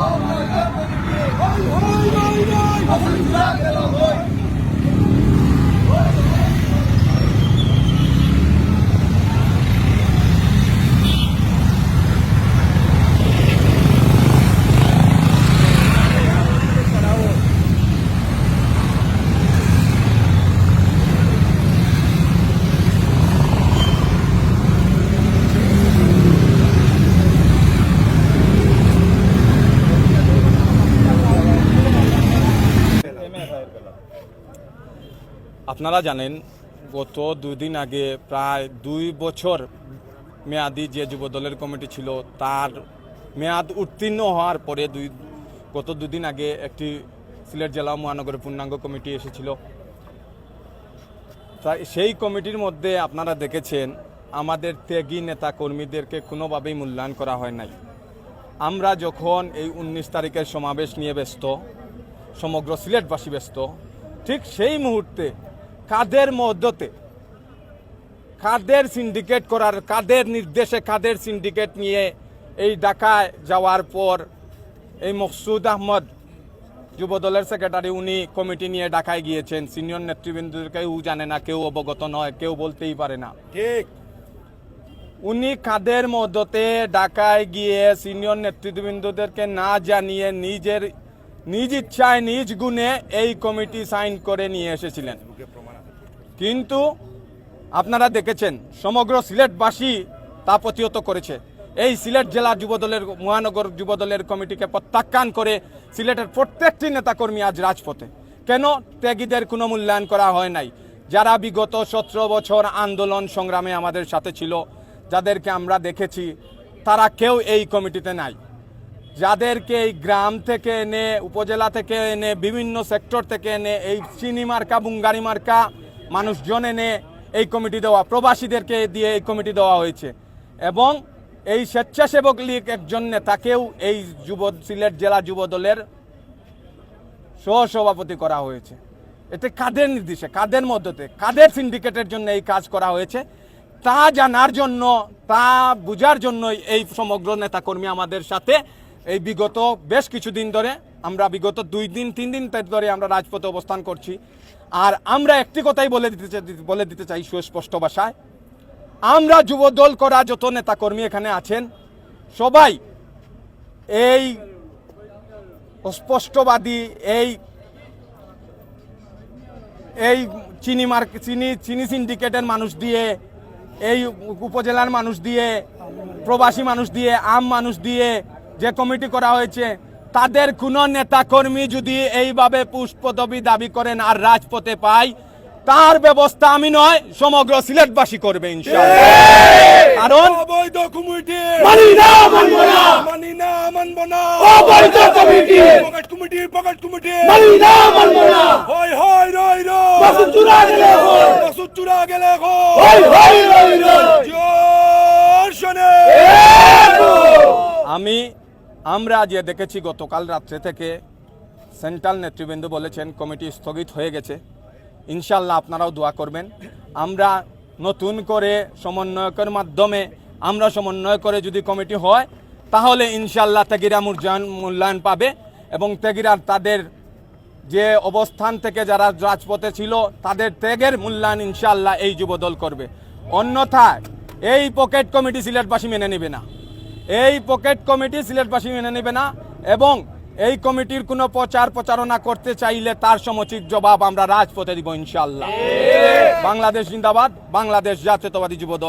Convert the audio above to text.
아 আপনারা জানেন, গত দুদিন আগে প্রায় দুই বছর মেয়াদি যে যুবদলের কমিটি ছিল, তার মেয়াদ উত্তীর্ণ হওয়ার পরে দুই, গত দুদিন আগে একটি সিলেট জেলা মহানগরের পূর্ণাঙ্গ কমিটি এসেছিল। তাই সেই কমিটির মধ্যে আপনারা দেখেছেন, আমাদের ত্যাগী নেতা কর্মীদেরকে কোনোভাবেই মূল্যায়ন করা হয় নাই। আমরা যখন এই উনিশ তারিখের সমাবেশ নিয়ে ব্যস্ত, সমগ্র সিলেটবাসী ব্যস্ত, ঠিক সেই মুহূর্তে কাদের মধ্যতে কাদের সিন্ডিকেট করার কাদের নির্দেশে কাদের সিন্ডিকেট নিয়ে এই ঢাকায় যাওয়ার পর এই মকসুদ আহমদ যুবদলের সেক্রেটারি উনি কমিটি নিয়ে ঢাকায় গিয়েছেন। সিনিয়র নেতৃবৃন্দ কেউ জানে না কেউ অবগত নয় কেউ বলতেই পারে না। ঠিক। উনি কাদের মদতে ঢাকায় গিয়ে সিনিয়র নেতৃবৃন্দদেরকে না জানিয়ে নিজের নিজ ইচ্ছায় নিজ গুণে এই কমিটি সাইন করে নিয়ে এসেছিলেন। কিন্তু আপনারা দেখেছেন, সমগ্র সিলেটবাসী তা প্রতিহত করেছে। এই সিলেট জেলা যুবদলের, মহানগর যুবদলের কমিটিকে প্রত্যাখ্যান করে সিলেটের প্রত্যেকটি নেতাকর্মী আজ রাজপথে। কেন ত্যাগীদের কোনো মূল্যায়ন করা হয় নাই? যারা বিগত সতেরো বছর আন্দোলন সংগ্রামে আমাদের সাথে ছিল, যাদেরকে আমরা দেখেছি, তারা কেউ এই কমিটিতে নাই। যাদেরকে এই গ্রাম থেকে এনে, উপজেলা থেকে এনে, বিভিন্ন সেক্টর থেকে এনে, এই চিনি মার্কা, বুঙ্গারি মার্কা মানুষজন এনে এই কমিটি দেওয়া, প্রবাসীদেরকে দিয়ে এই কমিটি দেওয়া হয়েছে। এবং এই স্বেচ্ছাসেবক লীগ একজন নেতাকেও এই যুব, সিলেট জেলা যুব দলের সহসভাপতি করা হয়েছে। এতে কাদের নির্দেশে, কাদের মধ্যতে কাদের সিন্ডিকেটের জন্য এই কাজ করা হয়েছে, তা জানার জন্য, তা বুঝার জন্য এই সমগ্র নেতাকর্মী আমাদের সাথে এই বিগত বেশ কিছুদিন ধরে আমরা বিগত দুই দিন, তিন দিন ধরে আমরা রাজপথে অবস্থান করছি। আর আমরা একটি কথাই বলে দিতে বলে দিতে চাই সুস্পষ্ট ভাষায়। আমরা যুব দল করা যত নেতাকর্মী এখানে আছেন, সবাই এই স্পষ্টবাদী এই এই চিনি মার্ক চিনি চিনি সিন্ডিকেটের মানুষ দিয়ে, এই উপজেলার মানুষ দিয়ে, প্রবাসী মানুষ দিয়ে, আম মানুষ দিয়ে যে কমিটি করা হয়েছে তাদের কোনো নেতাকর্মী যদি এইভাবে পুষ্পদবি দাবি করেন আর রাজপথে পায় তার ব্যবস্থা আমি নয় সমগ্র সিলেটবাসী করবে কারণ আমি আমরা যে দেখেছি গতকাল রাত্রে থেকে সেন্ট্রাল নেতৃবৃন্দ বলেছেন, কমিটি স্থগিত হয়ে গেছে। ইনশাল্লাহ আপনারাও দোয়া করবেন। আমরা নতুন করে সমন্বয়কের মাধ্যমে, আমরা সমন্বয় করে যদি কমিটি হয়, তাহলে ইনশাল্লাহ তেগিরা মূল্যায়ন মূল্যায়ন পাবে এবং তেগিরা তাদের যে অবস্থান থেকে যারা রাজপথে ছিল, তাদের ত্যাগের মূল্যায়ন ইনশাল্লাহ এই যুবদল করবে। অন্যথায় এই পকেট কমিটি সিলেটবাসী মেনে নেবে না। এই পকেট কমিটি সিলেটবাসী মেনে নেবে না এবং এই কমিটির কোনো প্রচার প্রচারণা করতে চাইলে তার সমুচিত জবাব আমরা রাজপথে দিব ইনশাল্লাহ বাংলাদেশ জিন্দাবাদ বাংলাদেশ জাতীয়তাবাদী যুবদল।